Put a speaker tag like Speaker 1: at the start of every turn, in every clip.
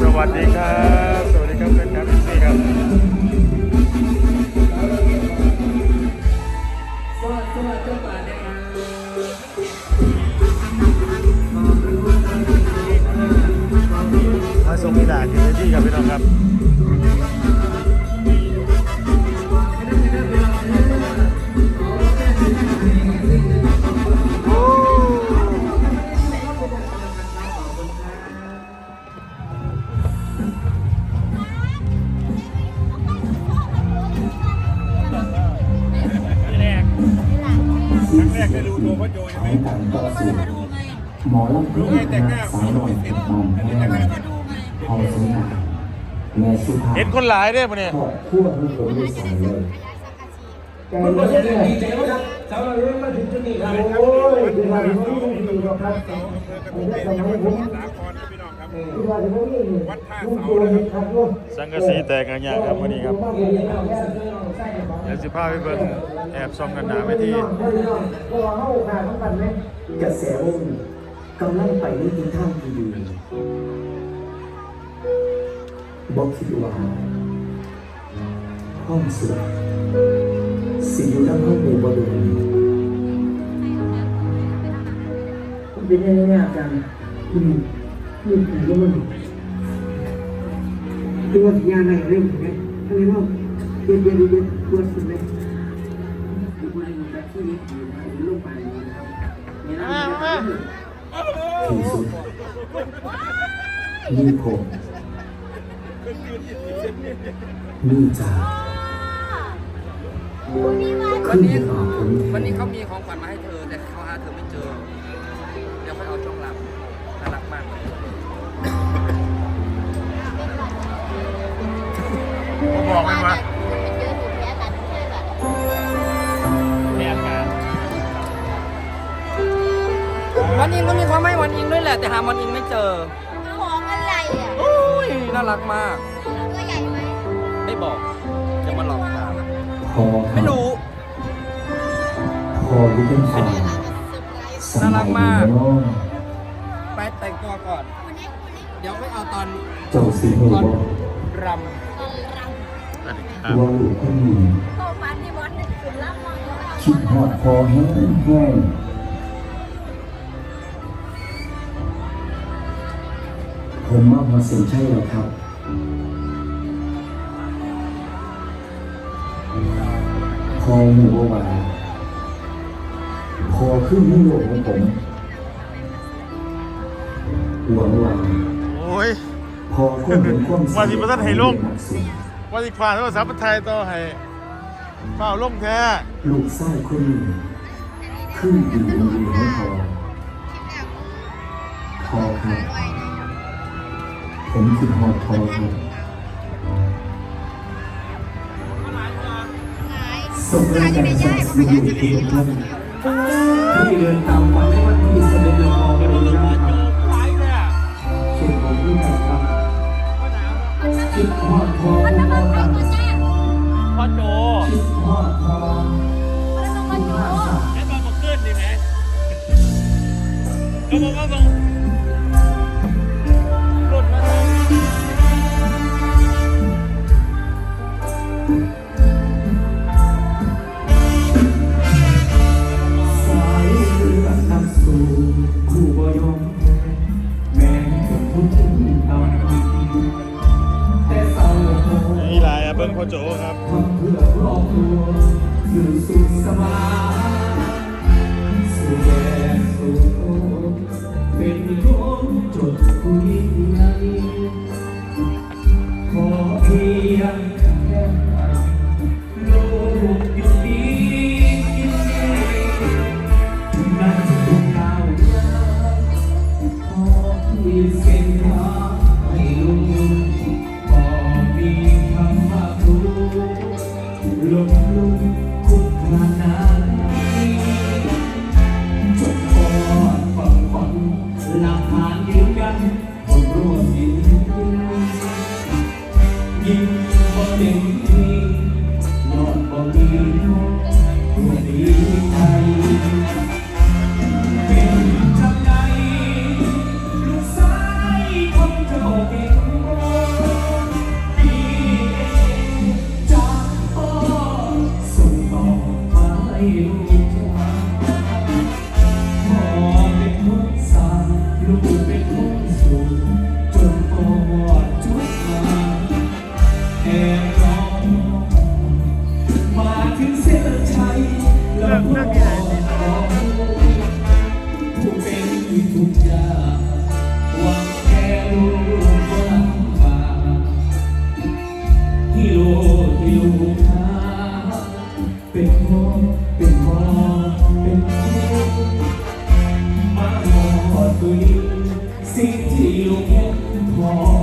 Speaker 1: สวัสดีครับ สวัสดีครับเป็นครับพี่ซีครับมาส่งอีหลานที่ที่ครับพี่น้องครับ กได้รู้ตัวพ่อโจใช่ไหม
Speaker 2: การต่อสู้หมอลำเพลินนะสาวหน่อยกับบ้านแม่พอสนาแม่สุภาพ
Speaker 1: เห็นคนหลายได้ปะเนี่ย
Speaker 2: ขอบคู่ให้ผมได้ใส่เลย
Speaker 3: มันก็จะดีใจว่าครับสาวเราเริ่มมาถึงจุดนี้ครับโอ้ยดีมากดีมากดีมากครับผมได้ทำให้ผม
Speaker 1: สาครครับพี่น้องครับ
Speaker 3: ดีมากที่ผมนี่ลูกตัวนี้ครับลูก
Speaker 1: สังกะสีแตกกันยากครับวันนี้ครับ
Speaker 3: เดี๋ยวเราแค่เราใส่ของ
Speaker 1: เดี๋ยวสิพาไปเบิ่งแอบซ่อมกันหนาไปที่
Speaker 3: ก็เข้าขาดกันไหม
Speaker 2: กระแสวงกำลังไปในทิศทางที่ดีบอกคิดว่าห้องสุดสิอยู่ด้านห้องในบริเวณ
Speaker 3: เป็นยังไงอากา รอืมอืมก็มันตัวยาไหนเรื่องไงอะไรบ้างเย็นเย็นเย็นตัวสุดเลยดูแลแบบที่นี้อยู่นะลูกไปนะครับเนี่ยนะ
Speaker 2: ที่สุดมีผมมีจ่า
Speaker 4: วันนี้
Speaker 2: ขึ้นหา
Speaker 5: วันนี้เขามีของขวัญมา ละ
Speaker 4: แต่
Speaker 5: หาวันอิงไม่เจอ
Speaker 4: ของอะไรอะ
Speaker 5: โอ้ยน่ารักมาก
Speaker 4: ตัวใหญ่ไหม
Speaker 5: ไม่บอกจะมาหลอกถาม
Speaker 2: พอค
Speaker 5: ไม่
Speaker 2: รับ
Speaker 5: รู้
Speaker 2: พอที่เป็นฝ่ายสมัยนี้เนาะ
Speaker 5: ไปแต่งตัวก่อน
Speaker 4: คุณนี่คุณนี่
Speaker 5: เดี๋ยวค่อยเอาตอน
Speaker 2: เจ้าสิหู
Speaker 5: ตอน
Speaker 2: บอก
Speaker 5: ร
Speaker 4: ตอนร
Speaker 1: สวัสดีครับ
Speaker 2: ว่าลูกคนนี้ำ
Speaker 4: โตฟันที่วัดนี่คือล่ำมองแล้ว
Speaker 2: คิดหอดพอแห้งแห้ง ผมมาพอเสียงใช่แล้วครับ พอหมู่ว่าพอขึ้นในโลกของผมหวังว่า
Speaker 1: โอ้ย
Speaker 2: พอคนเห็นความ
Speaker 1: ว่าสิบ่ทันให้ลง
Speaker 2: นักสู้
Speaker 1: ว่าสิฝ่าโทรศัพท์ไทยต่อให้เฝ้าลงแท้
Speaker 2: ลูกไส้คนนี้ขึ้นอยู่ดีให้พอพอครับ ผมคิดฮอดพอครับสมรายการสัตว์สิ่งอยู่ที่ท่านที่เดินตามฝันในวันที่เสด็จลงมาเป็นร่างครับเช่นผมที่ไหนครับคิดฮอดพอ
Speaker 4: มัน
Speaker 2: พ
Speaker 4: น้ำมั
Speaker 2: อน
Speaker 4: ใคร
Speaker 2: ครับ
Speaker 4: ตัวจ้า
Speaker 1: พ่อโจ
Speaker 2: คิดฮอดพอ
Speaker 4: มันน้ำมันอยู่
Speaker 1: ให้ตอนมาขึ้นดีไหมก็บอกว่าตรง
Speaker 2: ที่ เป็นพ่อเป็นพ่อเป็นแม่มาหอดตัวนี้สิ่งที่ลูกเห็นพอ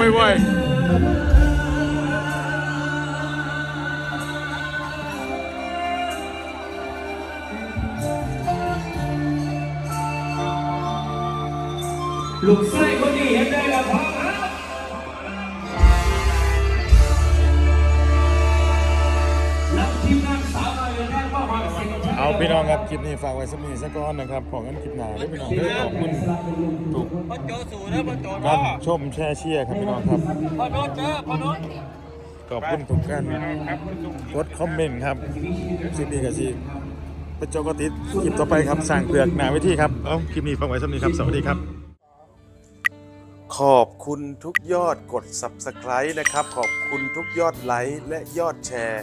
Speaker 2: ไม่
Speaker 1: ไหว
Speaker 2: ลูกส
Speaker 1: น้องครับคลิปนี้ฝากไว้สักนิดสักก้อนนะครับของกันคลิปหน้าด้วยพี่น้องด้วยขอบคุณทุก
Speaker 5: พ่อโจสูนะพ่อโจ
Speaker 1: การชมแชร์เชียร์ครับพี่น้องครับ
Speaker 5: พ่อโน้ตเจอพ่อโน้ต
Speaker 1: ขอบคุณทุกท่านกดคอมเมนต์ครับสิปีกับสิเป็นโจกติดคลิปต่อไปครับสั่งเปลือกหนาไว้ที่ครับเอาคลิปนี้ฝากไว้สักนิดครับสวัสดีครับ ขอบคุณทุกยอดกด Subscribe นะครับ ขอบคุณทุกยอดไลค์และยอดแชร์